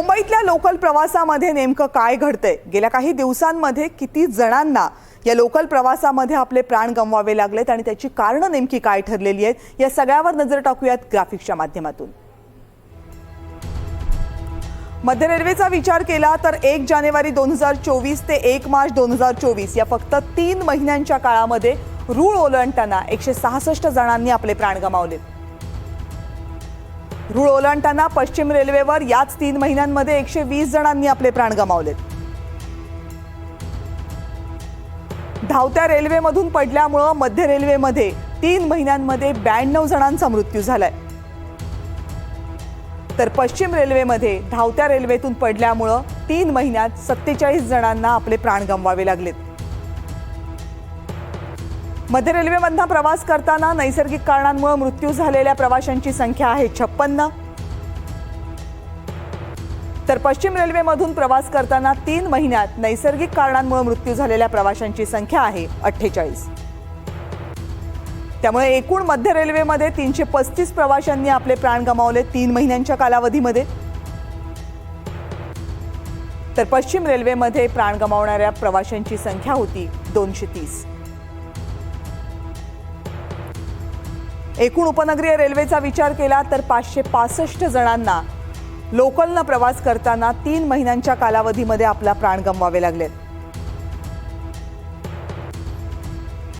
मुंबईतल्या लोकल प्रवासामध्ये नेमकं काय घडतंय? गेल्या काही दिवसांमध्ये किती जणांना या लोकल प्रवासामध्ये आपले प्राण गमवावे लागलेत आणि त्याची कारणं नेमकी काय ठरलेली आहेत या सगळ्यावर नजर टाकूयात ग्राफिक्सच्या माध्यमातून. मध्य रेल्वेचा विचार केला तर एक जानेवारी दोन हजार चोवीस ते एक मार्च दोन हजार चोवीस या फक्त तीन महिन्यांच्या काळामध्ये रूळ ओलांडताना एकशे सहासष्ट जणांनी आपले प्राण गमावलेत. रूळ ओलांडताना पश्चिम रेल्वेवर याच तीन महिन्यांमध्ये एकशे वीस जणांनी आपले प्राण गमावलेत. धावत्या रेल्वेमधून पडल्यामुळं मध्य रेल्वेमध्ये तीन महिन्यांमध्ये ब्याण्णव जणांचा मृत्यू झालाय. तर पश्चिम रेल्वेमध्ये धावत्या रेल्वेतून पडल्यामुळं तीन महिन्यात सत्तेचाळीस जणांना आपले प्राण गमवावे लागलेत. मध्य रेल्वेमधनं प्रवास करताना नैसर्गिक कारणांमुळे मृत्यू झालेल्या प्रवाशांची संख्या आहे छप्पन्न. तर पश्चिम रेल्वेमधून प्रवास करताना तीन महिन्यात नैसर्गिक कारणांमुळे मृत्यू झालेल्या प्रवाशांची संख्या आहे अठ्ठेचाळीस. त्यामुळे एकूण मध्य रेल्वेमध्ये तीनशे पस्तीस प्रवाशांनी आपले प्राण गमावले तीन महिन्यांच्या कालावधीमध्ये. तर पश्चिम रेल्वेमध्ये प्राण गमावणाऱ्या प्रवाशांची संख्या होती दोनशे तीस. एकूण उपनगरीय रेल्वेचा विचार केला तर पाचशे पासष्ट जणांना लोकलनं प्रवास करताना तीन महिन्यांच्या कालावधीमध्ये आपला प्राण गमवावे लागलेत.